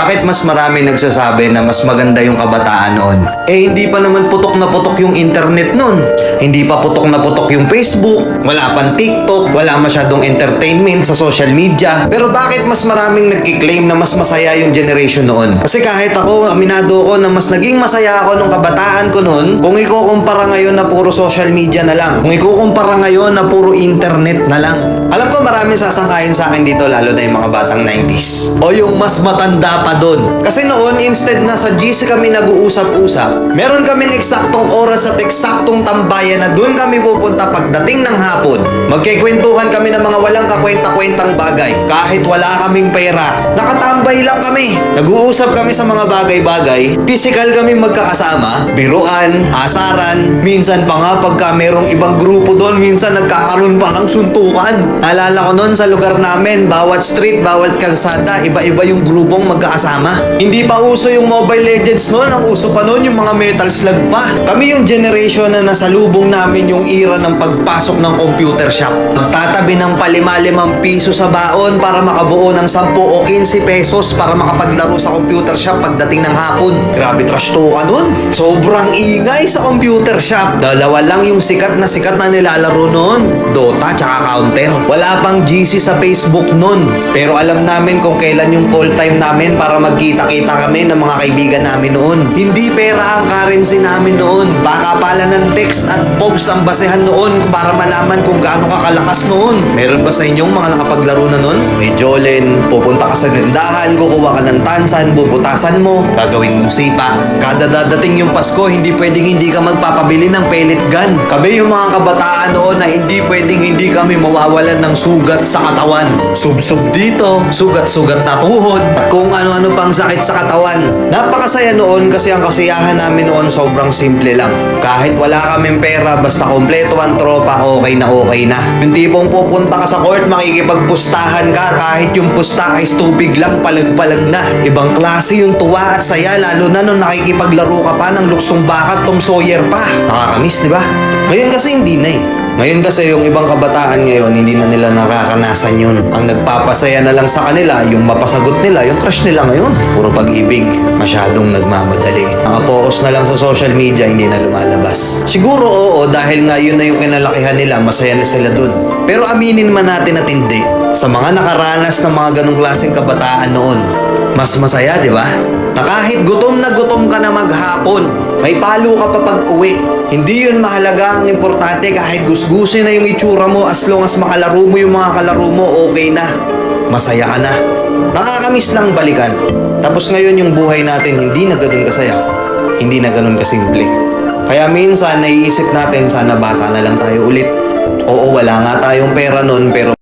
Bakit mas marami nagsasabi na mas maganda yung kabataan noon? Eh hindi pa naman putok na putok yung internet noon. Hindi pa putok na putok yung Facebook, wala pang TikTok, wala masyadong entertainment sa social media. Pero bakit mas maraming nagkiklaim na mas masaya yung generation noon? Kasi kahit ako, aminado ko na mas naging masaya ako nung kabataan ko noon kung ikukumpara ngayon na puro social media na lang. Kung ikukumpara ngayon na puro internet na lang. Alam ko maraming sasangkayon sa akin dito lalo na yung mga batang 90s. O yung mas matanda pa doon. Kasi noon, instead na sa GC kami nag-uusap-usap, meron kaming eksaktong oras at eksaktong tambayan na doon kami pupunta pagdating ng hapon. Magkikwentuhan kami ng mga walang kakwenta-kwentang bagay. Kahit wala kaming pera, nakatambay lang kami. Nag-uusap kami sa mga bagay-bagay. Physical kami magkakasama, biruan, asaran, minsan pa nga pagka merong ibang grupo doon, minsan nagkakaroon pa ng suntukan. Alala ko noon sa lugar namin, bawat street, bawat kalsada, iba-iba yung grupong magkakasama. Hindi pa uso yung Mobile Legends noon, ang uso pa noon yung mga Metal Slug pa. Kami yung generation na nasalubong namin yung era ng pagpasok ng computer shop. Magtatabi ng palima-limang piso sa baon para makabuo ng 10 o 15 pesos para makapaglaro sa computer shop pagdating ng hapon. Grabe trash to ka nun. Sobrang ingay sa computer shop. Dalawa lang yung sikat na sikat na nilalaro noon. Dota tsaka Counter. Wala pang GC sa Facebook noon. Pero alam namin kung kailan yung call time namin para magkita-kita kami ng mga kaibigan namin noon. Hindi pera ang currency namin noon. Baka pala ng text at pogs ang basehan noon para malaman kung gaano ka kalakas noon. Meron ba sa inyong mga nakapaglaro na noon? May Jolen, pupunta ka sa tindahan, kukuha ka ng tansan, bubutasan mo, gagawin mong sipa. Kada dadating yung Pasko, hindi pwedeng hindi ka magpapabili ng pellet gun. Kami yung mga kabataan noon na hindi pwedeng hindi kami mawawalan ng sugat sa katawan. Sub-sub dito, sugat-sugat na tuhod, at kung ano-ano pang sakit sa katawan. Napakasaya noon kasi ang kasiyahan namin noon sobrang simple lang. Kahit wala kaming pera, basta kompleto ang tropa, okay na okay na. Yung tipong pupunta ka sa court, makikipagpustahan ka, kahit yung pusta ay tubig lang, palag-palag na. Ibang klase yung tuwa at saya, lalo na nung nakikipaglaro ka pa ng luksong bakat, Tom Sawyer pa. Nakakamiss, di ba? Ngayon kasi hindi na eh. Ngayon kasi yung ibang kabataan ngayon, hindi na nila nakakanasan yun. Ang nagpapasaya na lang sa kanila, yung mapasagot nila, yung crush nila ngayon. Puro pag-ibig, masyadong nagmamadali. Nakapokus na lang sa social media, hindi na lumalabas. Siguro oo, dahil nga yun na yung kinalakihan nila, masaya na sila dun. Pero aminin man natin at hindi, sa mga nakaranas ng mga ganong klaseng kabataan noon, mas masaya, di ba? Na kahit gutom na gutom ka na maghapon, may palo ka pa pag uwi. Hindi yun mahalaga. Ang importante kahit gusgusin na yung itsura mo as long as makalaro mo yung mga kalaro mo, okay na. Masaya ka na. Nakakamiss lang balikan. Tapos ngayon yung buhay natin hindi na ganun kasaya. Hindi na ganun kasimple. Kaya minsan naiisip natin sana bata na lang tayo ulit. Oo, wala nga tayong pera nun pero